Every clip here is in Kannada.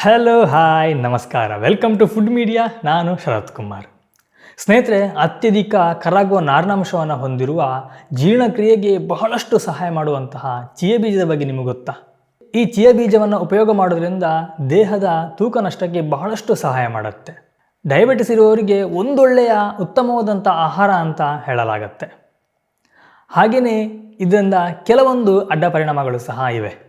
ಹಲೋ ಹಾಯ್ ನಮಸ್ಕಾರ. ವೆಲ್ಕಮ್ ಟು ಫುಡ್ ಮೀಡಿಯಾ ನಾನು ಶರತ್ ಕುಮಾರ್. ಸ್ನೇಹಿತರೆ, ಅತ್ಯಧಿಕ ಕರಗುವ ನಾರಿನಾಂಶವನ್ನು ಹೊಂದಿರುವ ಜೀರ್ಣಕ್ರಿಯೆಗೆ ಬಹಳಷ್ಟು ಸಹಾಯ ಮಾಡುವಂತಹ ಚಿಯ ಬೀಜದ ಬಗ್ಗೆ ನಿಮಗೆ ಗೊತ್ತಾ? ಈ ಚಿಯ ಬೀಜವನ್ನು ಉಪಯೋಗ ಮಾಡೋದ್ರಿಂದ ದೇಹದ ತೂಕ ನಷ್ಟಕ್ಕೆ ಬಹಳಷ್ಟು ಸಹಾಯ ಮಾಡುತ್ತೆ. ಡಯಾಬಿಟಿಸ್ ಇರುವವರಿಗೆ ಒಂದೊಳ್ಳೆಯ ಉತ್ತಮವಾದಂಥ ಆಹಾರ ಅಂತ ಹೇಳಲಾಗತ್ತೆ. ಹಾಗೆಯೇ ಇದರಿಂದ ಕೆಲವೊಂದು ಅಡ್ಡ ಪರಿಣಾಮಗಳು ಸಹ ಇವೆ.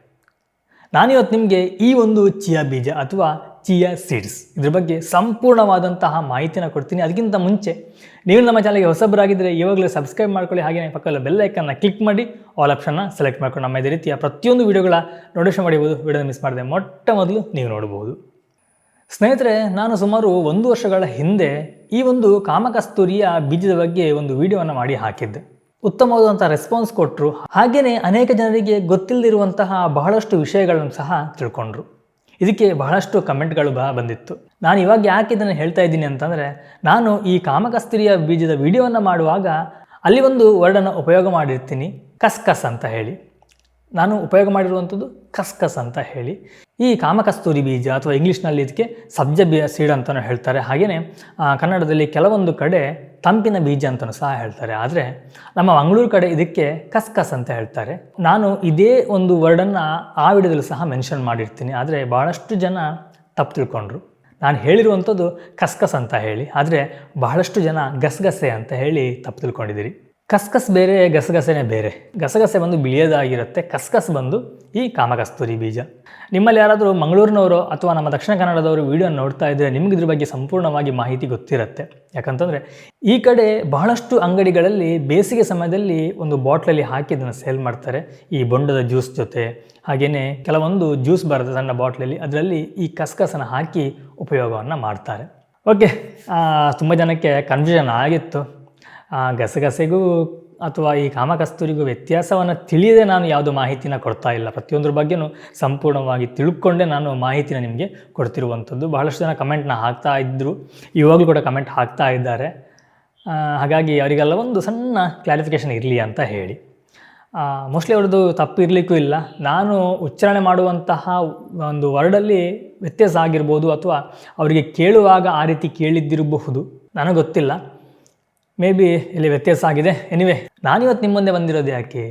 ನಾನಿವತ್ತು ನಿಮಗೆ ಈ ಒಂದು ಚಿಯಾ ಬೀಜ ಅಥವಾ ಚಿಯಾ ಸೀಡ್ಸ್ ಇದ್ರ ಬಗ್ಗೆ ಸಂಪೂರ್ಣವಾದಂತಹ ಮಾಹಿತಿನ ಕೊಡ್ತೀನಿ. ಅದಕ್ಕಿಂತ ಮುಂಚೆ ನೀವು ನಮ್ಮ ಚಾನಲ್ಗೆ ಹೊಸಬರಾಗಿದ್ದರೆ ಇವಾಗಲೇ ಸಬ್ಸ್ಕ್ರೈಬ್ ಮಾಡ್ಕೊಳ್ಳಿ. ಹಾಗೆ ಪಕ್ಕದಲ್ಲಿ ಬೆಲ್ ಐಕನ್ನ ಕ್ಲಿಕ್ ಮಾಡಿ ಆಲ್ ಆಪ್ಷನ್ನ ಸೆಲೆಕ್ಟ್ ಮಾಡ್ಕೊಂಡು ನಮ್ಮ ಇದೇ ರೀತಿಯ ಪ್ರತಿಯೊಂದು ವಿಡಿಯೋಗಳ ನೋಟಿಫಿಕೇಶನ್ ಮಾಡಿಬೋದು ವಿಡಿಯೋನ ಮಿಸ್ ಮಾಡಿದೆ ಮೊಟ್ಟ ಮೊದಲು ನೀವು ನೋಡ್ಬೋದು. ಸ್ನೇಹಿತರೆ, ನಾನು ಸುಮಾರು ಒಂದು ವರ್ಷಗಳ ಹಿಂದೆ ಈ ಒಂದು ಕಾಮಕಸ್ತೂರಿಯ ಬೀಜದ ಬಗ್ಗೆ ಒಂದು ವಿಡಿಯೋವನ್ನು ಮಾಡಿ ಹಾಕಿದ್ದೆ. ಉತ್ತಮವಾದಂಥ ರೆಸ್ಪಾನ್ಸ್ ಕೊಟ್ಟರು ಹಾಗೆಯೇ ಅನೇಕ ಜನರಿಗೆ ಗೊತ್ತಿಲ್ಲದಿರುವಂತಹ ಬಹಳಷ್ಟು ವಿಷಯಗಳನ್ನು ಸಹ ತಿಳ್ಕೊಂಡ್ರು. ಇದಕ್ಕೆ ಬಹಳಷ್ಟು ಕಮೆಂಟ್ಗಳು ಬಹ ಬಂದಿತ್ತು. ನಾನು ಇವಾಗ ಯಾಕೆ ಇದನ್ನು ಹೇಳ್ತಾ ಇದ್ದೀನಿ ಅಂತಂದರೆ, ನಾನು ಈ ಕಾಮಕಸ್ತೂರಿಯ ಬೀಜದ ವಿಡಿಯೋವನ್ನು ಮಾಡುವಾಗ ಅಲ್ಲಿ ಒಂದು ವರ್ಡನ್ನು ಉಪಯೋಗ ಮಾಡಿರ್ತೀನಿ, ಕಸ್ಕಸ್ ಅಂತ ಹೇಳಿ. ನಾನು ಉಪಯೋಗ ಮಾಡಿರುವಂಥದ್ದು ಕಸ್ಕಸ್ ಅಂತ ಹೇಳಿ. ಈ ಕಾಮಕಸ್ತೂರಿ ಬೀಜ ಅಥವಾ ಇಂಗ್ಲೀಷ್ನಲ್ಲಿ ಇದಕ್ಕೆ ಸಬ್ಜ ಬೀ ಸೀಡ್ ಅಂತಲೂ ಹೇಳ್ತಾರೆ. ಹಾಗೆಯೇ ಕನ್ನಡದಲ್ಲಿ ಕೆಲವೊಂದು ಕಡೆ ತಂಪಿನ ಬೀಜ ಅಂತಲೂ ಸಹ ಹೇಳ್ತಾರೆ. ಆದರೆ, ನಮ್ಮ ಮಂಗಳೂರು ಕಡೆ ಇದಕ್ಕೆ ಕಸ್ಕಸ್ ಅಂತ ಹೇಳ್ತಾರೆ. ನಾನು ಇದೇ ಒಂದು ವರ್ಡನ್ನು ಆ ವಿಡಿಯೋದಲ್ಲೂ ಸಹ ಮೆನ್ಷನ್ ಮಾಡಿರ್ತೀನಿ. ಆದರೆ ಭಾಳಷ್ಟು ಜನ ತಪ್ಪು ತಿಳ್ಕೊಂಡ್ರು. ನಾನು ಹೇಳಿರುವಂಥದ್ದು ಕಸ್ಕಸ್ ಅಂತ ಹೇಳಿ. ಆದರೆ ಬಹಳಷ್ಟು ಜನ ಗಸಗಸೆ ಅಂತ ಹೇಳಿ ತಪ್ಪು ತಿಳ್ಕೊಂಡಿದ್ದೀರಿ. ಕಸ್ಕಸ್ ಬೇರೆ, ಗಸಗಸೆನೇ ಬೇರೆ. ಗಸಗಸೆ ಬಂದು ಬಿಳಿಯದಾಗಿರುತ್ತೆ, ಕಸ್ಕಸ್ ಬಂದು ಈ ಕಾಮಕಸ್ತೂರಿ ಬೀಜ. ನಿಮ್ಮಲ್ಲಿ ಯಾರಾದರೂ ಮಂಗಳೂರಿನವರು ಅಥವಾ ನಮ್ಮ ದಕ್ಷಿಣ ಕನ್ನಡದವರು ವಿಡಿಯೋ ನೋಡ್ತಾ ಇದ್ದರೆ ನಿಮ್ಗೆ ಇದ್ರ ಬಗ್ಗೆ ಸಂಪೂರ್ಣವಾಗಿ ಮಾಹಿತಿ ಗೊತ್ತಿರುತ್ತೆ. ಯಾಕಂತಂದರೆ ಈ ಕಡೆ ಬಹಳಷ್ಟು ಅಂಗಡಿಗಳಲ್ಲಿ ಬೇಸಿಗೆ ಸಮಯದಲ್ಲಿ ಒಂದು ಬಾಟ್ಲಲ್ಲಿ ಹಾಕಿ ಇದನ್ನು ಸೇಲ್ ಮಾಡ್ತಾರೆ. ಈ ಬೊಂಡದ ಜ್ಯೂಸ್ ಜೊತೆ ಹಾಗೆಯೇ ಕೆಲವೊಂದು ಜ್ಯೂಸ್ ಬರುತ್ತೆ ಸಣ್ಣ ಬಾಟ್ಲಲ್ಲಿ ಅದರಲ್ಲಿ ಈ ಕಸ್ಕಸನ್ನು ಹಾಕಿ ಉಪಯೋಗವನ್ನು ಮಾಡ್ತಾರೆ. ಓಕೆ ತುಂಬ ಜನಕ್ಕೆ ಕನ್ಫ್ಯೂಷನ್ ಆಗಿತ್ತು. ಆ, ಗಸಗಸೆಗೂ ಅಥವಾ ಈ ಕಾಮಕಸ್ತೂರಿಗೂ ವ್ಯತ್ಯಾಸವನ್ನು ತಿಳಿಯದೆ ನಾನು ಯಾವುದು ಮಾಹಿತಿನ ಕೊಡ್ತಾ ಇಲ್ಲ. ಪ್ರತಿಯೊಂದ್ರ ಬಗ್ಗೆನೂ ಸಂಪೂರ್ಣವಾಗಿ ತಿಳ್ಕೊಂಡೆ ನಾನು ಮಾಹಿತಿನ ನಿಮಗೆ ಕೊಡ್ತಿರುವಂಥದ್ದು. ಬಹಳಷ್ಟು ಜನ ಕಮೆಂಟ್ನ ಹಾಕ್ತಾ ಇದ್ದರು ಇವಾಗಲೂ ಕೂಡ ಕಮೆಂಟ್ ಹಾಕ್ತಾ ಇದ್ದಾರೆ. ಹಾಗಾಗಿ ಅವರಿಗೆಲ್ಲ ಒಂದು ಸಣ್ಣ ಕ್ಲಾರಿಫಿಕೇಷನ್ ಇರಲಿ ಅಂತ ಹೇಳಿ. ಮೋಸ್ಟ್ಲಿ ಅವ್ರದ್ದು ತಪ್ಪು ಇರಲಿಕ್ಕೂ ಇಲ್ಲ. ನಾನು ಉಚ್ಚಾರಣೆ ಮಾಡುವಂತಹ ಒಂದು ವರ್ಡಲ್ಲಿ ವ್ಯತ್ಯಾಸ ಆಗಿರ್ಬೋದು ಅಥವಾ ಅವರಿಗೆ ಕೇಳುವಾಗ ಆ ರೀತಿ ಕೇಳಿದ್ದಿರಬಹುದು. ನನಗೆ ಗೊತ್ತಿಲ್ಲ. ಮೇ ಬಿ ಇಲ್ಲಿ ವ್ಯತ್ಯಾಸ ಆಗಿದೆ. ಎನಿವೆ ನಾನಿವತ್ತು ನಿಮ್ಮ ಮುಂದೆ ಬಂದಿರೋದು ಯಾಕೆ?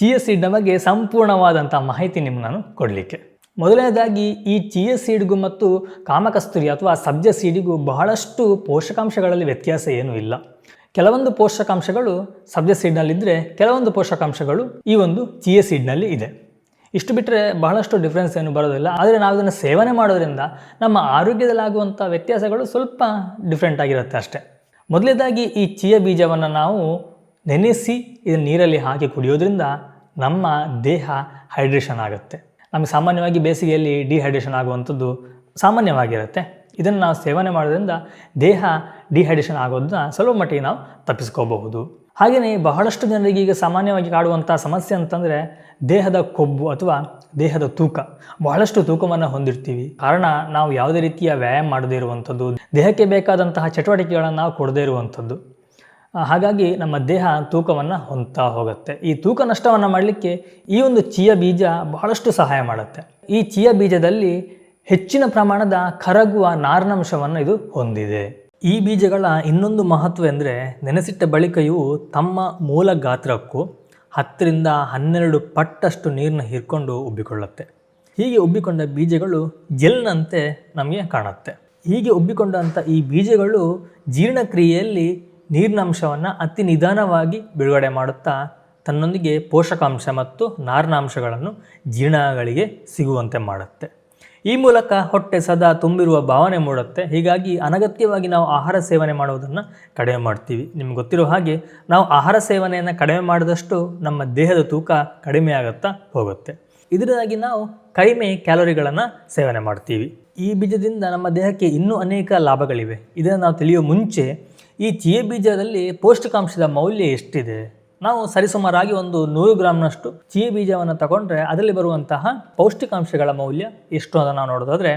ಜಿ ಎಸ್ ಸೀಡ್ನ ಬಗ್ಗೆ ಸಂಪೂರ್ಣವಾದಂಥ ಮಾಹಿತಿ ನಿಮ್ಮ ನಾನು ಕೊಡಲಿಕ್ಕೆ. ಮೊದಲನೇದಾಗಿ, ಈ ಚಿಯ ಸೀಡ್ಗೂ ಮತ್ತು ಕಾಮಕಸ್ತೂರಿ ಅಥವಾ ಸಬ್ಜ ಸೀಡಿಗೂ ಬಹಳಷ್ಟು ಪೋಷಕಾಂಶಗಳಲ್ಲಿ ವ್ಯತ್ಯಾಸ ಏನೂ ಇಲ್ಲ. ಕೆಲವೊಂದು ಪೋಷಕಾಂಶಗಳು ಸಬ್ಜ ಸೀಡ್ನಲ್ಲಿದ್ದರೆ ಕೆಲವೊಂದು ಪೋಷಕಾಂಶಗಳು ಈ ಒಂದು ಚಿಯ ಸೀಡ್ನಲ್ಲಿ ಇದೆ. ಇಷ್ಟು ಬಿಟ್ಟರೆ ಬಹಳಷ್ಟು ಡಿಫ್ರೆನ್ಸ್ ಏನು ಬರೋದಿಲ್ಲ. ಆದರೆ ನಾವು ಇದನ್ನು ಸೇವನೆ ಮಾಡೋದ್ರಿಂದ ನಮ್ಮ ಆರೋಗ್ಯದಲ್ಲಾಗುವಂಥ ವ್ಯತ್ಯಾಸಗಳು ಸ್ವಲ್ಪ ಡಿಫ್ರೆಂಟ್ ಆಗಿರುತ್ತೆ ಅಷ್ಟೇ. ಮೊದಲನೇದಾಗಿ ಈ ಚಿಯ ಬೀಜವನ್ನು ನಾವು ನೆನೆಸಿ ಇದನ್ನು ನೀರಲ್ಲಿ ಹಾಕಿ ಕುಡಿಯೋದ್ರಿಂದ ನಮ್ಮ ದೇಹ ಹೈಡ್ರೇಷನ್ ಆಗುತ್ತೆ. ನಮಗೆ ಸಾಮಾನ್ಯವಾಗಿ ಬೇಸಿಗೆಯಲ್ಲಿ ಡಿಹೈಡ್ರೇಷನ್ ಆಗುವಂಥದ್ದು ಸಾಮಾನ್ಯವಾಗಿರುತ್ತೆ. ಇದನ್ನು ನಾವು ಸೇವನೆ ಮಾಡೋದ್ರಿಂದ ದೇಹ ಡಿಹೈಡ್ರೇಷನ್ ಆಗೋದನ್ನ ಸ್ವಲ್ಪ ಮಟ್ಟಿಗೆ ನಾವು ತಪ್ಪಿಸ್ಕೋಬಹುದು. ಹಾಗೆಯೇ ಬಹಳಷ್ಟು ಜನರಿಗೆ ಈಗ ಸಾಮಾನ್ಯವಾಗಿ ಕಾಡುವಂಥ ಸಮಸ್ಯೆ ಅಂತಂದರೆ ದೇಹದ ಕೊಬ್ಬು ಅಥವಾ ದೇಹದ ತೂಕ. ಬಹಳಷ್ಟು ತೂಕವನ್ನು ಹೊಂದಿರ್ತೀವಿ. ಕಾರಣ ನಾವು ಯಾವುದೇ ರೀತಿಯ ವ್ಯಾಯಾಮ ಮಾಡದೇ ಇರುವಂಥದ್ದು, ದೇಹಕ್ಕೆ ಬೇಕಾದಂತಹ ಚಟುವಟಿಕೆಗಳನ್ನು ನಾವು ಕೊಡದೇ ಇರುವಂಥದ್ದು. ಹಾಗಾಗಿ ನಮ್ಮ ದೇಹ ತೂಕವನ್ನು ಹೊಂತಾ ಹೋಗುತ್ತೆ. ಈ ತೂಕ ನಷ್ಟವನ್ನು ಮಾಡಲಿಕ್ಕೆ ಈ ಒಂದು ಚಿಯ ಬೀಜ ಬಹಳಷ್ಟು ಸಹಾಯ ಮಾಡುತ್ತೆ. ಈ ಚಿಯ ಬೀಜದಲ್ಲಿ ಹೆಚ್ಚಿನ ಪ್ರಮಾಣದ ಕರಗುವ ನಾರಿನಂಶವನ್ನು ಇದು ಹೊಂದಿದೆ. ಈ ಬೀಜಗಳ ಇನ್ನೊಂದು ಮಹತ್ವ ಎಂದರೆ ನೆನೆಸಿಟ್ಟ ಬಳಿಕ ತಮ್ಮ ಮೂಲ ಗಾತ್ರಕ್ಕೂ ಹತ್ತರಿಂದ ಹನ್ನೆರಡು ಪಟ್ಟಷ್ಟು ನೀರನ್ನ ಹೀರ್ಕೊಂಡು ಉಬ್ಬಿಕೊಳ್ಳುತ್ತೆ. ಹೀಗೆ ಉಬ್ಬಿಕೊಂಡ ಬೀಜಗಳು ಜೆಲ್ನಂತೆ ನಮಗೆ ಕಾಣುತ್ತೆ. ಹೀಗೆ ಉಬ್ಬಿಕೊಂಡಂಥ ಈ ಬೀಜಗಳು ಜೀರ್ಣಕ್ರಿಯೆಯಲ್ಲಿ ನೀರಿನಾಂಶವನ್ನು ಅತಿ ನಿಧಾನವಾಗಿ ಬಿಡುಗಡೆ ಮಾಡುತ್ತಾ ತನ್ನೊಂದಿಗೆ ಪೋಷಕಾಂಶ ಮತ್ತು ನಾರಿನಾಂಶಗಳನ್ನು ಜೀರ್ಣಗಳಿಗೆ ಸಿಗುವಂತೆ ಮಾಡುತ್ತೆ. ಈ ಮೂಲಕ ಹೊಟ್ಟೆ ಸದಾ ತುಂಬಿರುವ ಭಾವನೆ ಮೂಡುತ್ತೆ. ಹೀಗಾಗಿ ಅನಗತ್ಯವಾಗಿ ನಾವು ಆಹಾರ ಸೇವನೆ ಮಾಡುವುದನ್ನು ಕಡಿಮೆ ಮಾಡ್ತೀವಿ. ನಿಮ್ಗೆ ಗೊತ್ತಿರೋ ಹಾಗೆ ನಾವು ಆಹಾರ ಸೇವನೆಯನ್ನು ಕಡಿಮೆ ಮಾಡಿದಷ್ಟು ನಮ್ಮ ದೇಹದ ತೂಕ ಕಡಿಮೆ ಆಗುತ್ತಾ ಹೋಗುತ್ತೆ. ಇದರಿಂದಾಗಿ ನಾವು ಕಡಿಮೆ ಕ್ಯಾಲೋರಿಗಳನ್ನು ಸೇವನೆ ಮಾಡ್ತೀವಿ. ಈ ಬೀಜದಿಂದ ನಮ್ಮ ದೇಹಕ್ಕೆ ಇನ್ನೂ ಅನೇಕ ಲಾಭಗಳಿವೆ. ಇದನ್ನು ನಾವು ತಿಳಿಯೋ ಮುಂಚೆ ಈ ಚಿಯೆ ಬೀಜದಲ್ಲಿ ಪೌಷ್ಟಿಕಾಂಶದ ಮೌಲ್ಯ ಎಷ್ಟಿದೆ? ನಾವು ಸರಿಸುಮಾರಾಗಿ ಒಂದು ನೂರು ಗ್ರಾಮ್ನಷ್ಟು ಚೀ ಬೀಜವನ್ನು ತಗೊಂಡ್ರೆ ಅದರಲ್ಲಿ ಬರುವಂತಹ ಪೌಷ್ಟಿಕಾಂಶಗಳ ಮೌಲ್ಯ ಎಷ್ಟು ಅಂತ ನಾವು ನೋಡೋದಾದರೆ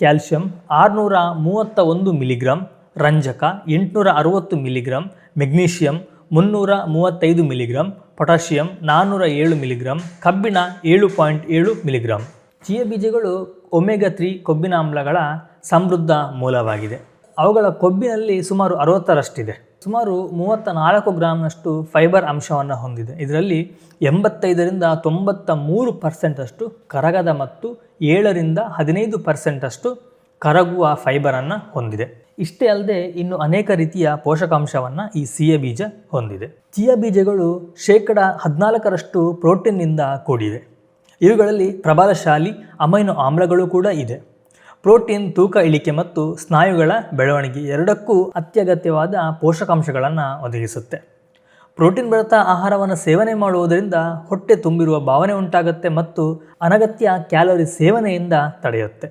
ಕ್ಯಾಲ್ಶಿಯಂ ಆರುನೂರ ಮೂವತ್ತ ಒಂದು ಮಿಲಿಗ್ರಾಮ್ ರಂಜಕ ಎಂಟುನೂರ ಅರುವತ್ತು ಮಿಲಿಗ್ರಾಮ್ ಮೆಗ್ನೀಷಿಯಂ ಮುನ್ನೂರ ಮೂವತ್ತೈದು ಮಿಲಿಗ್ರಾಮ್ ಪೊಟ್ಯಾಷಿಯಂ ನಾನ್ನೂರ ಏಳು ಮಿಲಿಗ್ರಾಮ್ ಕಬ್ಬಿಣ ಏಳು ಪಾಯಿಂಟ್ ಏಳು ಮಿಲಿಗ್ರಾಮ್ ಚಿಯಾ ಬೀಜಗಳು ಒಮೆಗಾ ತ್ರೀ ಕೊಬ್ಬಿನ ಆಮ್ಲಗಳ ಸಮೃದ್ಧ ಮೂಲವಾಗಿದೆ. ಅವುಗಳ ಕೊಬ್ಬಿನಲ್ಲಿ ಸುಮಾರು ಅರವತ್ತರಷ್ಟಿದೆ. ಸುಮಾರು ಮೂವತ್ತ ನಾಲ್ಕು ಗ್ರಾಮ್ನಷ್ಟು ಫೈಬರ್ ಅಂಶವನ್ನು ಹೊಂದಿದೆ. ಇದರಲ್ಲಿ ಎಂಬತ್ತೈದರಿಂದ ತೊಂಬತ್ತ ಮೂರು ಪರ್ಸೆಂಟಷ್ಟು ಕರಗದ ಮತ್ತು ಏಳರಿಂದ ಹದಿನೈದು ಪರ್ಸೆಂಟಷ್ಟು ಕರಗುವ ಫೈಬರನ್ನು ಹೊಂದಿದೆ. ಇಷ್ಟೇ ಅಲ್ಲದೆ ಇನ್ನು ಅನೇಕ ರೀತಿಯ ಪೋಷಕಾಂಶವನ್ನು ಈ ಸಿಯ ಬೀಜ ಹೊಂದಿದೆ. ಚಿಯ ಬೀಜಗಳು ಶೇಕಡ ಹದಿನಾಲ್ಕರಷ್ಟು ಪ್ರೋಟೀನ್ನಿಂದ ಕೂಡಿದೆ. ಇವುಗಳಲ್ಲಿ ಪ್ರಬಲಶಾಲಿ ಅಮೈನೋ ಆಮ್ಲಗಳು ಕೂಡ ಇದೆ. ಪ್ರೋಟೀನ್, ತೂಕ ಇಳಿಕೆ ಮತ್ತು ಸ್ನಾಯುಗಳ ಬೆಳವಣಿಗೆ ಎರಡಕ್ಕೂ ಅತ್ಯಗತ್ಯವಾದ ಪೋಷಕಾಂಶಗಳನ್ನು ಒದಗಿಸುತ್ತೆ. ಪ್ರೋಟೀನ್ ಭರತ ಆಹಾರವನ್ನು ಸೇವನೆ ಮಾಡುವುದರಿಂದ ಹೊಟ್ಟೆ ತುಂಬಿರುವ ಭಾವನೆ ಉಂಟಾಗುತ್ತೆ ಮತ್ತು ಅನಗತ್ಯ ಕ್ಯಾಲೋರಿ ಸೇವನೆಯಿಂದ ತಡೆಯುತ್ತೆ.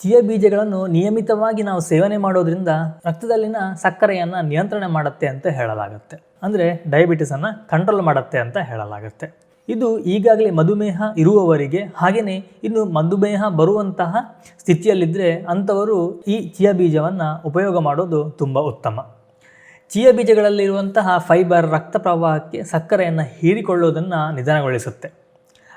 ಚಿಯ ಬೀಜಗಳನ್ನು ನಿಯಮಿತವಾಗಿ ನಾವು ಸೇವನೆ ಮಾಡೋದರಿಂದ ರಕ್ತದಲ್ಲಿನ ಸಕ್ಕರೆಯನ್ನು ನಿಯಂತ್ರಣ ಮಾಡುತ್ತೆ ಅಂತ ಹೇಳಲಾಗುತ್ತೆ. ಅಂದರೆ ಡಯಾಬಿಟಿಸನ್ನು ಕಂಟ್ರೋಲ್ ಮಾಡುತ್ತೆ ಅಂತ ಹೇಳಲಾಗುತ್ತೆ. ಇದು ಈಗಾಗಲೇ ಮಧುಮೇಹ ಇರುವವರಿಗೆ ಹಾಗೆಯೇ ಇನ್ನು ಮಧುಮೇಹ ಬರುವಂತಹ ಸ್ಥಿತಿಯಲ್ಲಿದ್ದರೆ ಅಂಥವರು ಈ ಚಿಯಾ ಬೀಜವನ್ನು ಉಪಯೋಗ ಮಾಡೋದು ತುಂಬ ಉತ್ತಮ. ಚಿಯ ಬೀಜಗಳಲ್ಲಿರುವಂತಹ ಫೈಬರ್ ರಕ್ತ ಪ್ರವಾಹಕ್ಕೆ ಸಕ್ಕರೆಯನ್ನು ಹೀರಿಕೊಳ್ಳುವುದನ್ನು ನಿಧಾನಗೊಳಿಸುತ್ತೆ.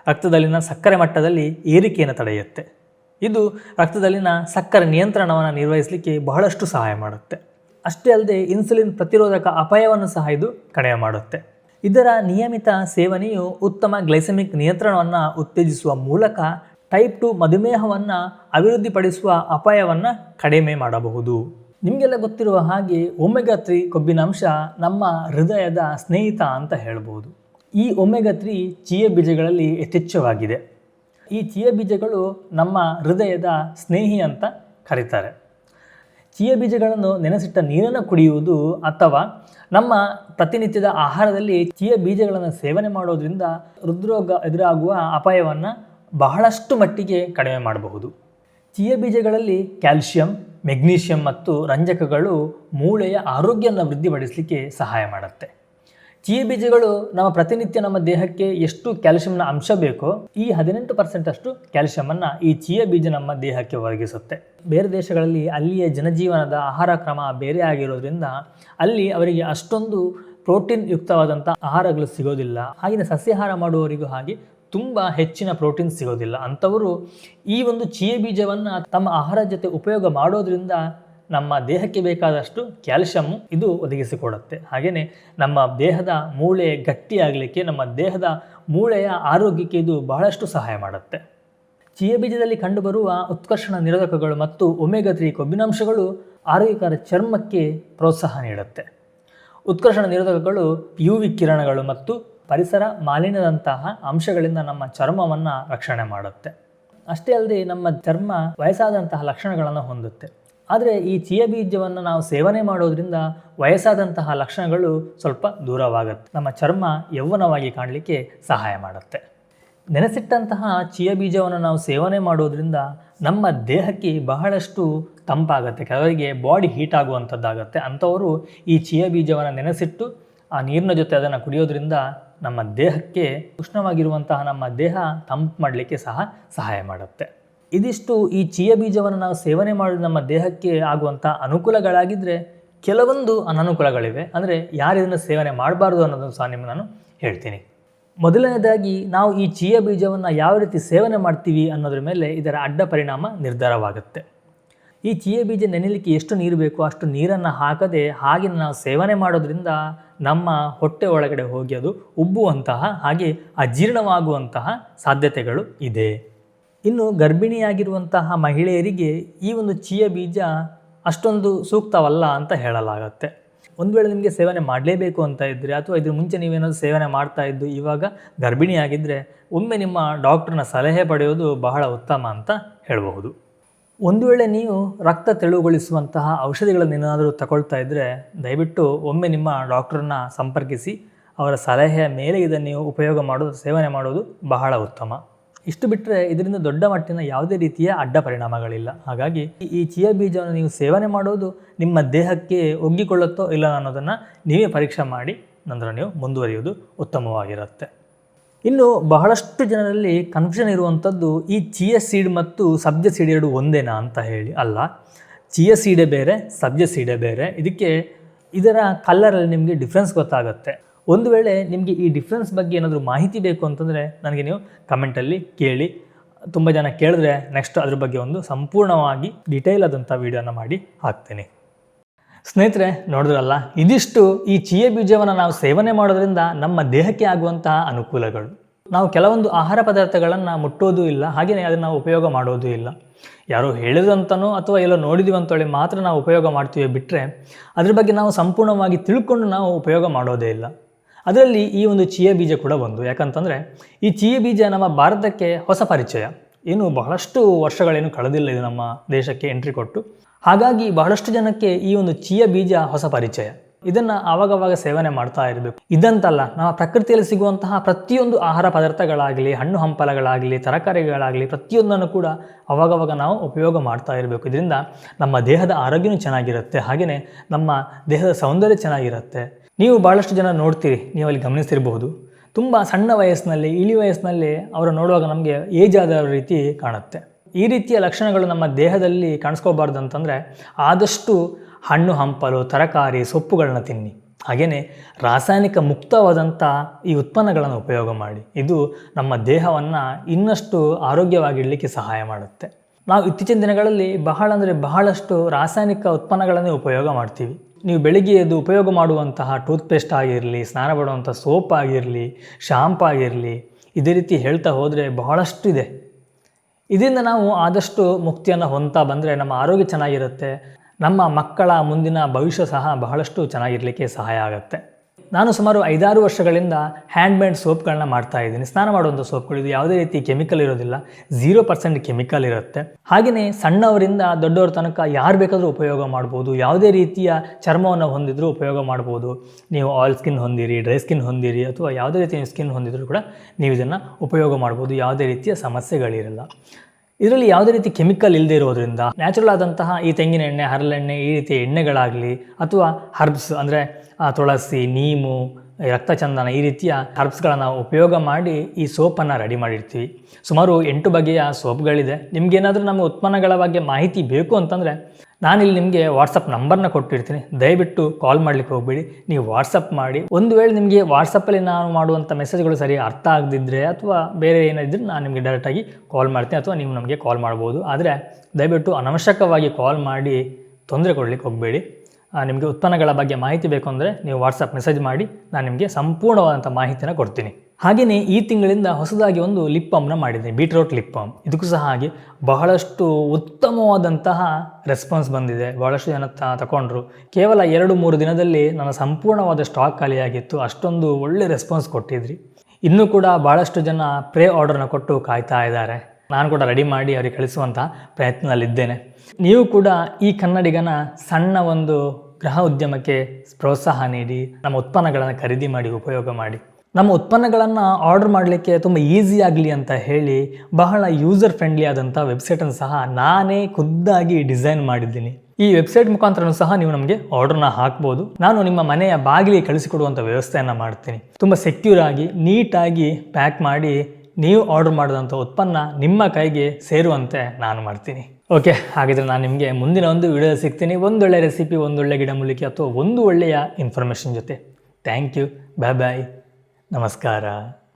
ರಕ್ತದಲ್ಲಿನ ಸಕ್ಕರೆ ಮಟ್ಟದಲ್ಲಿ ಏರಿಕೆಯನ್ನು ತಡೆಯುತ್ತೆ. ಇದು ರಕ್ತದಲ್ಲಿನ ಸಕ್ಕರೆ ನಿಯಂತ್ರಣವನ್ನು ನಿರ್ವಹಿಸಲಿಕ್ಕೆ ಬಹಳಷ್ಟು ಸಹಾಯ ಮಾಡುತ್ತೆ. ಅಷ್ಟೇ ಅಲ್ಲದೆ ಇನ್ಸುಲಿನ್ ಪ್ರತಿರೋಧಕ ಅಪಾಯವನ್ನು ಸಹ ಇದು ಕಡಿಮೆ ಮಾಡುತ್ತೆ. ಇದರ ನಿಯಮಿತ ಸೇವನೆಯು ಉತ್ತಮ ಗ್ಲೈಸೆಮಿಕ್ ನಿಯಂತ್ರಣವನ್ನು ಉತ್ತೇಜಿಸುವ ಮೂಲಕ ಟೈಪ್ ಟು ಮಧುಮೇಹವನ್ನು ಅಭಿವೃದ್ಧಿಪಡಿಸುವ ಅಪಾಯವನ್ನು ಕಡಿಮೆ ಮಾಡಬಹುದು. ನಿಮಗೆಲ್ಲ ಗೊತ್ತಿರುವ ಹಾಗೆ ಒಮೆಗಾ ತ್ರೀ ಕೊಬ್ಬಿನಾಂಶ ನಮ್ಮ ಹೃದಯದ ಸ್ನೇಹಿತ ಅಂತ ಹೇಳಬಹುದು ಈ ಒಮೆಗಾ ತ್ರೀ ಚೀಯ ಬೀಜಗಳಲ್ಲಿ ಯಥೇಚ್ಛವಾಗಿದೆ. ಈ ಚೀಯ ಬೀಜಗಳು ನಮ್ಮ ಹೃದಯದ ಸ್ನೇಹಿ ಅಂತ ಕರೀತಾರೆ. ಚಿಯ ಬೀಜಗಳನ್ನು ನೆನೆಸಿಟ್ಟ ನೀರನ್ನು ಕುಡಿಯುವುದು ಅಥವಾ ನಮ್ಮ ಪ್ರತಿನಿತ್ಯದ ಆಹಾರದಲ್ಲಿ ಚಿಯ ಬೀಜಗಳನ್ನು ಸೇವನೆ ಮಾಡೋದ್ರಿಂದ ಹೃದ್ರೋಗ ಎದುರಾಗುವ ಅಪಾಯವನ್ನು ಬಹಳಷ್ಟು ಮಟ್ಟಿಗೆ ಕಡಿಮೆ ಮಾಡಬಹುದು. ಚಿಯ ಬೀಜಗಳಲ್ಲಿ ಕ್ಯಾಲ್ಶಿಯಂ ಮೆಗ್ನೀಷಿಯಂ ಮತ್ತು ರಂಜಕಗಳು ಮೂಳೆಯ ಆರೋಗ್ಯವನ್ನು ವೃದ್ಧಿಪಡಿಸಲಿಕ್ಕೆ ಸಹಾಯ ಮಾಡುತ್ತೆ. ಚಿಯ ಬೀಜಗಳು ನಮ್ಮ ಪ್ರತಿನಿತ್ಯ ನಮ್ಮ ದೇಹಕ್ಕೆ ಎಷ್ಟು ಕ್ಯಾಲ್ಸಿಯಂನ ಅಂಶ ಬೇಕೋ ಈ ಹದಿನೆಂಟು ಪರ್ಸೆಂಟ್ ಅಷ್ಟು ಕ್ಯಾಲ್ಸಿಯಮನ್ನು ಈ ಚಿಯ ಬೀಜ ನಮ್ಮ ದೇಹಕ್ಕೆ ಒದಗಿಸುತ್ತೆ. ಬೇರೆ ದೇಶಗಳಲ್ಲಿ ಅಲ್ಲಿಯ ಜನಜೀವನದ ಆಹಾರ ಕ್ರಮ ಬೇರೆ ಆಗಿರೋದ್ರಿಂದ ಅಲ್ಲಿ ಅವರಿಗೆ ಅಷ್ಟೊಂದು ಪ್ರೋಟೀನ್ ಯುಕ್ತವಾದಂಥ ಆಹಾರಗಳು ಸಿಗೋದಿಲ್ಲ. ಹಾಗಿನ ಸಸ್ಯಾಹಾರ ಮಾಡುವವರಿಗೂ ಹಾಗೆ ತುಂಬ ಹೆಚ್ಚಿನ ಪ್ರೋಟೀನ್ ಸಿಗೋದಿಲ್ಲ. ಅಂಥವರು ಈ ಒಂದು ಚಿಯ ಬೀಜವನ್ನು ತಮ್ಮ ಆಹಾರ ಜೊತೆ ಉಪಯೋಗ ಮಾಡೋದ್ರಿಂದ ನಮ್ಮ ದೇಹಕ್ಕೆ ಬೇಕಾದಷ್ಟು ಕ್ಯಾಲ್ಶಿಯಮ್ ಇದು ಒದಗಿಸಿಕೊಡುತ್ತೆ. ಹಾಗೆಯೇ ನಮ್ಮ ದೇಹದ ಮೂಳೆ ಗಟ್ಟಿಯಾಗಲಿಕ್ಕೆ ನಮ್ಮ ದೇಹದ ಮೂಳೆಯ ಆರೋಗ್ಯಕ್ಕೆ ಇದು ಬಹಳಷ್ಟು ಸಹಾಯ ಮಾಡುತ್ತೆ. ಬೀಜದಲ್ಲಿ ಕಂಡುಬರುವ ಉತ್ಕರ್ಷಣ ನಿರೋಧಕಗಳು ಮತ್ತು ಒಮೆಗಾ ತ್ರೀ ಕೊಬ್ಬಿನಾಂಶಗಳು ಆರೋಗ್ಯಕರ ಚರ್ಮಕ್ಕೆ ಪ್ರೋತ್ಸಾಹ ನೀಡುತ್ತೆ. ಉತ್ಕರ್ಷಣ ನಿರೋಧಕಗಳು ಯು ವಿ ಕಿರಣಗಳು ಮತ್ತು ಪರಿಸರ ಮಾಲಿನ್ಯದಂತಹ ಅಂಶಗಳಿಂದ ನಮ್ಮ ಚರ್ಮವನ್ನು ರಕ್ಷಣೆ ಮಾಡುತ್ತೆ. ಅಷ್ಟೇ ಅಲ್ಲದೆ ನಮ್ಮ ಚರ್ಮ ವಯಸ್ಸಾದಂತಹ ಲಕ್ಷಣಗಳನ್ನು ಹೊಂದುತ್ತೆ. ಆದರೆ ಈ ಚಿಯ ಬೀಜವನ್ನು ನಾವು ಸೇವನೆ ಮಾಡೋದ್ರಿಂದ ವಯಸ್ಸಾದಂತಹ ಲಕ್ಷಣಗಳು ಸ್ವಲ್ಪ ದೂರವಾಗುತ್ತೆ. ನಮ್ಮ ಚರ್ಮ ಯೌವನವಾಗಿ ಕಾಣಲಿಕ್ಕೆ ಸಹಾಯ ಮಾಡುತ್ತೆ. ನೆನೆಸಿಟ್ಟಂತಹ ಚಿಯ ಬೀಜವನ್ನು ನಾವು ಸೇವನೆ ಮಾಡೋದ್ರಿಂದ ನಮ್ಮ ದೇಹಕ್ಕೆ ಬಹಳಷ್ಟು ತಂಪಾಗುತ್ತೆ. ಕೆಲವರಿಗೆ ಬಾಡಿ ಹೀಟ್ ಆಗುವಂಥದ್ದಾಗುತ್ತೆ. ಅಂಥವರು ಈ ಚಿಯ ಬೀಜವನ್ನು ನೆನೆಸಿಟ್ಟು ಆ ನೀರಿನ ಜೊತೆ ಅದನ್ನು ಕುಡಿಯೋದ್ರಿಂದ ನಮ್ಮ ದೇಹಕ್ಕೆ ಉಷ್ಣವಾಗಿರುವಂತಹ ನಮ್ಮ ದೇಹ ತಂಪು ಮಾಡಲಿಕ್ಕೆ ಸಹ ಸಹಾಯ ಮಾಡುತ್ತೆ. ಇದಿಷ್ಟು ಈ ಚೀಯ ಬೀಜವನ್ನು ನಾವು ಸೇವನೆ ಮಾಡಿ ನಮ್ಮ ದೇಹಕ್ಕೆ ಆಗುವಂಥ ಅನುಕೂಲಗಳಾಗಿದ್ದರೆ ಕೆಲವೊಂದು ಅನನುಕೂಲಗಳಿವೆ. ಅಂದರೆ ಯಾರು ಇದನ್ನು ಸೇವನೆ ಮಾಡಬಾರ್ದು ಅನ್ನೋದನ್ನು ಸಹ ನಿಮಗೆ ನಾನು ಹೇಳ್ತೀನಿ. ಮೊದಲನೇದಾಗಿ ನಾವು ಈ ಚೀಯ ಬೀಜವನ್ನು ಯಾವ ರೀತಿ ಸೇವನೆ ಮಾಡ್ತೀವಿ ಅನ್ನೋದ್ರ ಮೇಲೆ ಇದರ ಅಡ್ಡ ಪರಿಣಾಮ ನಿರ್ಧಾರವಾಗುತ್ತೆ. ಈ ಚೀಯ ಬೀಜ ನೆನೆಯಲಿಕ್ಕೆ ಎಷ್ಟು ನೀರು ಬೇಕೋ ಅಷ್ಟು ನೀರನ್ನು ಹಾಕದೆ ಹಾಗೆ ನಾವು ಸೇವನೆ ಮಾಡೋದ್ರಿಂದ ನಮ್ಮ ಹೊಟ್ಟೆ ಒಳಗಡೆ ಹೋಗಿ ಅದು ಉಬ್ಬುವಂತಹ ಹಾಗೆ ಅಜೀರ್ಣವಾಗುವಂತಹ ಸಾಧ್ಯತೆಗಳು ಇದೆ. ಇನ್ನು ಗರ್ಭಿಣಿಯಾಗಿರುವಂತಹ ಮಹಿಳೆಯರಿಗೆ ಈ ಒಂದು ಚೀಯ ಬೀಜ ಅಷ್ಟೊಂದು ಸೂಕ್ತವಲ್ಲ ಅಂತ ಹೇಳಲಾಗತ್ತೆ. ಒಂದು ವೇಳೆ ನಿಮಗೆ ಸೇವನೆ ಮಾಡಲೇಬೇಕು ಅಂತ ಇದ್ದರೆ ಅಥವಾ ಇದ್ರ ಮುಂಚೆ ನೀವೇನಾದರೂ ಸೇವನೆ ಮಾಡ್ತಾ ಇದ್ದು ಇವಾಗ ಗರ್ಭಿಣಿಯಾಗಿದ್ದರೆ ಒಮ್ಮೆ ನಿಮ್ಮ ಡಾಕ್ಟ್ರನ ಸಲಹೆ ಪಡೆಯೋದು ಬಹಳ ಉತ್ತಮ ಅಂತ ಹೇಳಬಹುದು. ಒಂದು ವೇಳೆ ನೀವು ರಕ್ತ ತೆಳುಗೊಳಿಸುವಂತಹ ಔಷಧಿಗಳನ್ನು ಏನಾದರೂ ತಗೊಳ್ತಾ ಇದ್ದರೆ ದಯವಿಟ್ಟು ಒಮ್ಮೆ ನಿಮ್ಮ ಡಾಕ್ಟ್ರನ್ನ ಸಂಪರ್ಕಿಸಿ, ಅವರ ಸಲಹೆಯ ಮೇಲೆ ಇದನ್ನು ನೀವು ಉಪಯೋಗ ಮಾಡೋದು, ಸೇವನೆ ಮಾಡೋದು ಬಹಳ ಉತ್ತಮ. ಇಷ್ಟು ಬಿಟ್ಟರೆ ಇದರಿಂದ ದೊಡ್ಡ ಮಟ್ಟಿನ ಯಾವುದೇ ರೀತಿಯ ಅಡ್ಡ ಪರಿಣಾಮಗಳಿಲ್ಲ. ಹಾಗಾಗಿ ಈ- ಚಿಯಾ ಬೀಜವನ್ನು ನೀವು ಸೇವನೆ ಮಾಡೋದು ನಿಮ್ಮ ದೇಹಕ್ಕೆ ಒಗ್ಗಿಕೊಳ್ಳುತ್ತೋ ಇಲ್ಲ ಅನ್ನೋದನ್ನು ನೀವೇ ಪರೀಕ್ಷೆ ಮಾಡಿ, ನಂತರ ನೀವು ಮುಂದುವರಿಯೋದು ಉತ್ತಮವಾಗಿರುತ್ತೆ. ಇನ್ನು ಬಹಳಷ್ಟು ಜನರಲ್ಲಿ ಕನ್ಫ್ಯೂಷನ್ ಇರುವಂಥದ್ದು ಈ ಚಿಯ ಸೀಡ್ ಮತ್ತು ಸಬ್ಜೆ ಸೀಡ್ ಎರಡು ಒಂದೇನಾ ಅಂತ ಹೇಳಿ ಅಲ್ಲ. ಚಿಯ ಸೀಡೆ ಬೇರೆ, ಸಬ್ಜೆ ಸೀಡೆ ಬೇರೆ. ಇದಕ್ಕೆ ಇದರ ಕಲ್ಲರಲ್ಲಿ ನಿಮಗೆ ಡಿಫ್ರೆನ್ಸ್ ಗೊತ್ತಾಗುತ್ತೆ. ಒಂದು ವೇಳೆ ನಿಮಗೆ ಈ ಡಿಫ್ರೆನ್ಸ್ ಬಗ್ಗೆ ಏನಾದರೂ ಮಾಹಿತಿ ಬೇಕು ಅಂತಂದರೆ ನನಗೆ ನೀವು ಕಮೆಂಟಲ್ಲಿ ಕೇಳಿ. ತುಂಬ ಜನ ಕೇಳಿದ್ರೆ ನೆಕ್ಸ್ಟ್ ಅದ್ರ ಬಗ್ಗೆ ಒಂದು ಸಂಪೂರ್ಣವಾಗಿ ಡಿಟೇಲ್ ಆದಂಥ ವಿಡಿಯೋನ ಮಾಡಿ ಹಾಕ್ತೇನೆ. ಸ್ನೇಹಿತರೆ, ನೋಡಿದ್ರಲ್ಲ, ಇದಿಷ್ಟು ಈ ಚಿಯೆ ಬೀಜವನ್ನು ನಾವು ಸೇವನೆ ಮಾಡೋದ್ರಿಂದ ನಮ್ಮ ದೇಹಕ್ಕೆ ಆಗುವಂತಹ ಅನುಕೂಲಗಳು. ನಾವು ಕೆಲವೊಂದು ಆಹಾರ ಪದಾರ್ಥಗಳನ್ನು ಮುಟ್ಟೋದು ಇಲ್ಲ ಹಾಗೆಯೇ ಅದನ್ನು ನಾವು ಉಪಯೋಗ ಮಾಡೋದು ಇಲ್ಲ. ಯಾರೋ ಹೇಳಿದಂತನೋ ಅಥವಾ ಎಲ್ಲೋ ನೋಡಿದೀವಿ ಅಂತೇಳಿ ಮಾತ್ರ ನಾವು ಉಪಯೋಗ ಮಾಡ್ತೀವಿ ಬಿಟ್ಟರೆ ಅದ್ರ ಬಗ್ಗೆ ನಾವು ಸಂಪೂರ್ಣವಾಗಿ ತಿಳ್ಕೊಂಡು ನಾವು ಉಪಯೋಗ ಮಾಡೋದೇ ಇಲ್ಲ. ಅದರಲ್ಲಿ ಈ ಒಂದು ಚೀಯ ಬೀಜ ಕೂಡ ಒಂದು ಯಾಕಂತಂದರೆ ಈ ಚೀಯ ಬೀಜ ನಮ್ಮ ಭಾರತಕ್ಕೆ ಹೊಸ ಪರಿಚಯ. ಏನು ಬಹಳಷ್ಟು ವರ್ಷಗಳೇನು ಕಳೆದಿಲ್ಲ ಇದು ನಮ್ಮ ದೇಶಕ್ಕೆ ಎಂಟ್ರಿ ಕೊಟ್ಟು. ಹಾಗಾಗಿ ಬಹಳಷ್ಟು ಜನಕ್ಕೆ ಈ ಒಂದು ಚೀಯ ಬೀಜ ಹೊಸ ಪರಿಚಯ. ಇದನ್ನು ಆವಾಗವಾಗ ಸೇವನೆ ಮಾಡ್ತಾ ಇರಬೇಕು. ಇದಂತಲ್ಲ, ನಮ್ಮ ಪ್ರಕೃತಿಯಲ್ಲಿ ಸಿಗುವಂತಹ ಪ್ರತಿಯೊಂದು ಆಹಾರ ಪದಾರ್ಥಗಳಾಗಲಿ, ಹಣ್ಣು ಹಂಪಲಗಳಾಗಲಿ, ತರಕಾರಿಗಳಾಗಲಿ ಪ್ರತಿಯೊಂದನ್ನು ಕೂಡ ಅವಾಗವಾಗ ನಾವು ಉಪಯೋಗ ಮಾಡ್ತಾ ಇರಬೇಕು. ಇದರಿಂದ ನಮ್ಮ ದೇಹದ ಆರೋಗ್ಯನೂ ಚೆನ್ನಾಗಿರುತ್ತೆ. ಹಾಗೆಯೇ ನಮ್ಮ ದೇಹದ ಸೌಂದರ್ಯ ಚೆನ್ನಾಗಿರುತ್ತೆ. ನೀವು ಭಾಳಷ್ಟು ಜನ ನೋಡ್ತೀರಿ, ನೀವು ಅಲ್ಲಿ ಗಮನಿಸಿರಬಹುದು. ತುಂಬ ಸಣ್ಣ ವಯಸ್ಸಿನಲ್ಲಿ, ಇಳಿ ವಯಸ್ಸಿನಲ್ಲಿ ಅವರು ನೋಡುವಾಗ ನಮಗೆ ಏಜ್ ಆದ ರೀತಿ ಕಾಣುತ್ತೆ. ಈ ರೀತಿಯ ಲಕ್ಷಣಗಳು ನಮ್ಮ ದೇಹದಲ್ಲಿ ಕಾಣಿಸ್ಕೋಬಾರ್ದು ಅಂತಂದರೆ ಆದಷ್ಟು ಹಣ್ಣು ಹಂಪಲು, ತರಕಾರಿ, ಸೊಪ್ಪುಗಳನ್ನ ತಿನ್ನಿ. ಹಾಗೆಯೇ ರಾಸಾಯನಿಕ ಮುಕ್ತವಾದಂಥ ಈ ಉತ್ಪನ್ನಗಳನ್ನು ಉಪಯೋಗ ಮಾಡಿ. ಇದು ನಮ್ಮ ದೇಹವನ್ನು ಇನ್ನಷ್ಟು ಆರೋಗ್ಯವಾಗಿಡಲಿಕ್ಕೆ ಸಹಾಯ ಮಾಡುತ್ತೆ. ನಾವು ಇತ್ತೀಚಿನ ದಿನಗಳಲ್ಲಿ ಬಹಳ ಅಂದರೆ ಬಹಳಷ್ಟು ರಾಸಾಯನಿಕ ಉತ್ಪನ್ನಗಳನ್ನೇ ಉಪಯೋಗ ಮಾಡ್ತೀವಿ. ನೀವು ಬೆಳಿಗ್ಗೆ ಎದ್ದು ಉಪಯೋಗ ಮಾಡುವಂತಹ ಟೂತ್ಪೇಸ್ಟ್ ಆಗಿರಲಿ, ಸ್ನಾನ ಮಾಡುವಂಥ ಸೋಪ್ ಆಗಿರಲಿ, ಶಾಂಪ್ ಆಗಿರಲಿ, ಇದೇ ರೀತಿ ಹೇಳ್ತಾ ಹೋದರೆ ಬಹಳಷ್ಟು ಇದೆ. ಇದರಿಂದ ನಾವು ಆದಷ್ಟು ಮುಕ್ತಿಯನ್ನು ಹೊಂತಾ ಬಂದರೆ ನಮ್ಮ ಆರೋಗ್ಯ ಚೆನ್ನಾಗಿರುತ್ತೆ, ನಮ್ಮ ಮಕ್ಕಳ ಮುಂದಿನ ಭವಿಷ್ಯ ಸಹ ಬಹಳಷ್ಟು ಚೆನ್ನಾಗಿರಲಿಕ್ಕೆ ಸಹಾಯ ಆಗುತ್ತೆ. ನಾನು ಸುಮಾರು ಐದಾರು ವರ್ಷಗಳಿಂದ ಹ್ಯಾಂಡ್ಮೇಡ್ ಸೋಪ್ಗಳನ್ನ ಮಾಡ್ತಾ ಇದ್ದೀನಿ. ಸ್ನಾನ ಮಾಡುವಂಥ ಸೋಪ್ಗಳು, ಇದು ಯಾವುದೇ ರೀತಿ ಕೆಮಿಕಲ್ ಇರೋದಿಲ್ಲ. ಝೀರೋ ಪರ್ಸೆಂಟ್ ಕೆಮಿಕಲ್ ಇರುತ್ತೆ. ಹಾಗೆಯೇ ಸಣ್ಣವರಿಂದ ದೊಡ್ಡವರ ತನಕ ಯಾರು ಬೇಕಾದರೂ ಉಪಯೋಗ ಮಾಡ್ಬೋದು. ಯಾವುದೇ ರೀತಿಯ ಚರ್ಮವನ್ನು ಹೊಂದಿದ್ರೂ ಉಪಯೋಗ ಮಾಡ್ಬೋದು. ನೀವು ಆಯಿಲ್ ಸ್ಕಿನ್ ಹೊಂದಿರಿ ಡ್ರೈ ಸ್ಕಿನ್ ಹೊಂದಿರಿ, ಅಥವಾ ಯಾವುದೇ ರೀತಿಯ ಸ್ಕಿನ್ ಹೊಂದಿದ್ರೂ ಕೂಡ ನೀವು ಇದನ್ನು ಉಪಯೋಗ ಮಾಡ್ಬೋದು. ಯಾವುದೇ ರೀತಿಯ ಸಮಸ್ಯೆಗಳಿರಲ್ಲ. ಇದರಲ್ಲಿ ಯಾವುದೇ ರೀತಿ ಕೆಮಿಕಲ್ ಇಲ್ಲದೆ ಇರೋದ್ರಿಂದ ನ್ಯಾಚುರಲ್ ಆದಂತಹ ಈ ತೆಂಗಿನ ಎಣ್ಣೆ, ಹರಳೆಣ್ಣೆ ಈ ರೀತಿಯ ಎಣ್ಣೆಗಳಾಗಲಿ ಅಥವಾ ಹರ್ಬ್ಸ್ ಅಂದರೆ ತುಳಸಿ, ನೀಮು ರಕ್ತಚಂದನ ಈ ರೀತಿಯ ಹರ್ಬ್ಸ್ಗಳನ್ನು ಉಪಯೋಗ ಮಾಡಿ ಈ ಸೋಪನ್ನು ರೆಡಿ ಮಾಡಿರ್ತೀವಿ. ಸುಮಾರು ಎಂಟು ಬಗೆಯ ಸೋಪ್ಗಳಿದೆ. ನಿಮಗೇನಾದರೂ ನಮ್ಮ ಉತ್ಪನ್ನಗಳ ಬಗ್ಗೆ ಮಾಹಿತಿ ಬೇಕು ಅಂತಂದರೆ ನಾನಿಲ್ಲಿ ನಿಮಗೆ ವಾಟ್ಸಪ್ ನಂಬರ್ನ ಕೊಟ್ಟಿರ್ತೀನಿ. ದಯವಿಟ್ಟು ಕಾಲ್ ಮಾಡಲಿಕ್ಕೆ ಹೋಗಬೇಡಿ. ನೀವು ವಾಟ್ಸಪ್ ಮಾಡಿ. ಒಂದು ವೇಳೆ ನಿಮಗೆ ವಾಟ್ಸಪ್ಪಲ್ಲಿ ನಾನು ಮಾಡುವಂಥ ಮೆಸೇಜ್ಗಳು ಸರಿ ಅರ್ಥ ಆಗದಿದ್ದರೆ ಅಥವಾ ಬೇರೆ ಏನಾದಿದ್ರೆ ನಾನು ನಿಮಗೆ ಡೈರೆಕ್ಟಾಗಿ ಕಾಲ್ ಮಾಡ್ತೀನಿ ಅಥವಾ ನೀವು ನಮಗೆ ಕಾಲ್ ಮಾಡ್ಬೋದು. ಆದರೆ ದಯವಿಟ್ಟು ಅನವಶ್ಯಕವಾಗಿ ಕಾಲ್ ಮಾಡಿ ತೊಂದರೆ ಕೊಡಲಿಕ್ಕೆ ಹೋಗಬೇಡಿ. ನಿಮಗೆ ಉತ್ಪನ್ನಗಳ ಬಗ್ಗೆ ಮಾಹಿತಿ ಬೇಕು ಅಂದರೆ ನೀವು ವಾಟ್ಸಪ್ ಮೆಸೇಜ್ ಮಾಡಿ. ನಾನು ನಿಮಗೆ ಸಂಪೂರ್ಣವಾದಂಥ ಮಾಹಿತಿನ ಕೊಡ್ತೀನಿ. ಹಾಗೆಯೇ ಈ ತಿಂಗಳಿಂದ ಹೊಸದಾಗಿ ಒಂದು ಲಿಪ್ ಬಾಮ್ನ ಮಾಡಿದ್ದೀನಿ, ಬೀಟ್ರೋಟ್ ಲಿಪ್ ಇದಕ್ಕೂ ಸಹ ಹಾಗೆ ಬಹಳಷ್ಟು ಉತ್ತಮವಾದಂತಹ ರೆಸ್ಪಾನ್ಸ್ ಬಂದಿದೆ. ಬಹಳಷ್ಟು ಜನ ತಗೊಂಡ್ರು ಕೇವಲ ಎರಡು ಮೂರು ದಿನದಲ್ಲಿ ನನ್ನ ಸಂಪೂರ್ಣವಾದ ಸ್ಟಾಕ್ ಖಾಲಿಯಾಗಿತ್ತು. ಅಷ್ಟೊಂದು ಒಳ್ಳೆ ರೆಸ್ಪಾನ್ಸ್ ಕೊಟ್ಟಿದ್ರಿ. ಇನ್ನೂ ಕೂಡ ಭಾಳಷ್ಟು ಜನ ಪ್ರೇ ಆರ್ಡರ್ನ ಕೊಟ್ಟು ಕಾಯ್ತಾ ಇದ್ದಾರೆ. ನಾನು ಕೂಡ ರೆಡಿ ಮಾಡಿ ಅವರಿಗೆ ಕಳಿಸುವಂಥ ಪ್ರಯತ್ನದಲ್ಲಿದ್ದೇನೆ. ನೀವು ಕೂಡ ಈ ಕನ್ನಡಿಗನ ಸಣ್ಣ ಒಂದು ಗೃಹ ಉದ್ಯಮಕ್ಕೆ ಪ್ರೋತ್ಸಾಹ ನೀಡಿ, ನಮ್ಮ ಉತ್ಪನ್ನಗಳನ್ನು ಖರೀದಿ ಮಾಡಿ, ಉಪಯೋಗ ಮಾಡಿ. ನಮ್ಮ ಉತ್ಪನ್ನಗಳನ್ನು ಆರ್ಡರ್ ಮಾಡಲಿಕ್ಕೆ ತುಂಬ ಈಸಿ ಆಗಲಿ ಅಂತ ಹೇಳಿ ಬಹಳ ಯೂಸರ್ ಫ್ರೆಂಡ್ಲಿ ಆದಂಥ ವೆಬ್ಸೈಟನ್ನು ಸಹ ನಾನೇ ಖುದ್ದಾಗಿ ಡಿಸೈನ್ ಮಾಡಿದ್ದೀನಿ. ಈ ವೆಬ್ಸೈಟ್ ಮುಖಾಂತರ ಸಹ ನೀವು ನಮಗೆ ಆರ್ಡರ್ನ ಹಾಕ್ಬೋದು. ನಾನು ನಿಮ್ಮ ಮನೆಯ ಬಾಗಿಲಿಗೆ ಕಳಿಸಿಕೊಡುವಂಥ ವ್ಯವಸ್ಥೆಯನ್ನು ಮಾಡ್ತೀನಿ. ತುಂಬ ಸೆಕ್ಯೂರ್ ಆಗಿ, ನೀಟಾಗಿ ಪ್ಯಾಕ್ ಮಾಡಿ ನೀವು ಆರ್ಡರ್ ಮಾಡಿದಂಥ ಉತ್ಪನ್ನ ನಿಮ್ಮ ಕೈಗೆ ಸೇರುವಂತೆ ನಾನು ಮಾಡ್ತೀನಿ. ಓಕೆ ಹಾಗಿದ್ರೆ ನಾನು ನಿಮಗೆ ಮುಂದಿನ ಒಂದು ವಿಡಿಯೋ ಸಿಗ್ತೀನಿ. ಒಂದೊಳ್ಳೆ ರೆಸಿಪಿ ಒಂದೊಳ್ಳೆ ಗಿಡಮೂಲಿಕೆ ಅಥವಾ ಒಂದು ಒಳ್ಳೆಯ ಇನ್ಫಾರ್ಮೇಷನ್ ಜೊತೆ. ಥ್ಯಾಂಕ್ ಯು ಬಾಯ್ ಬಾಯ್ ನಮಸ್ಕಾರ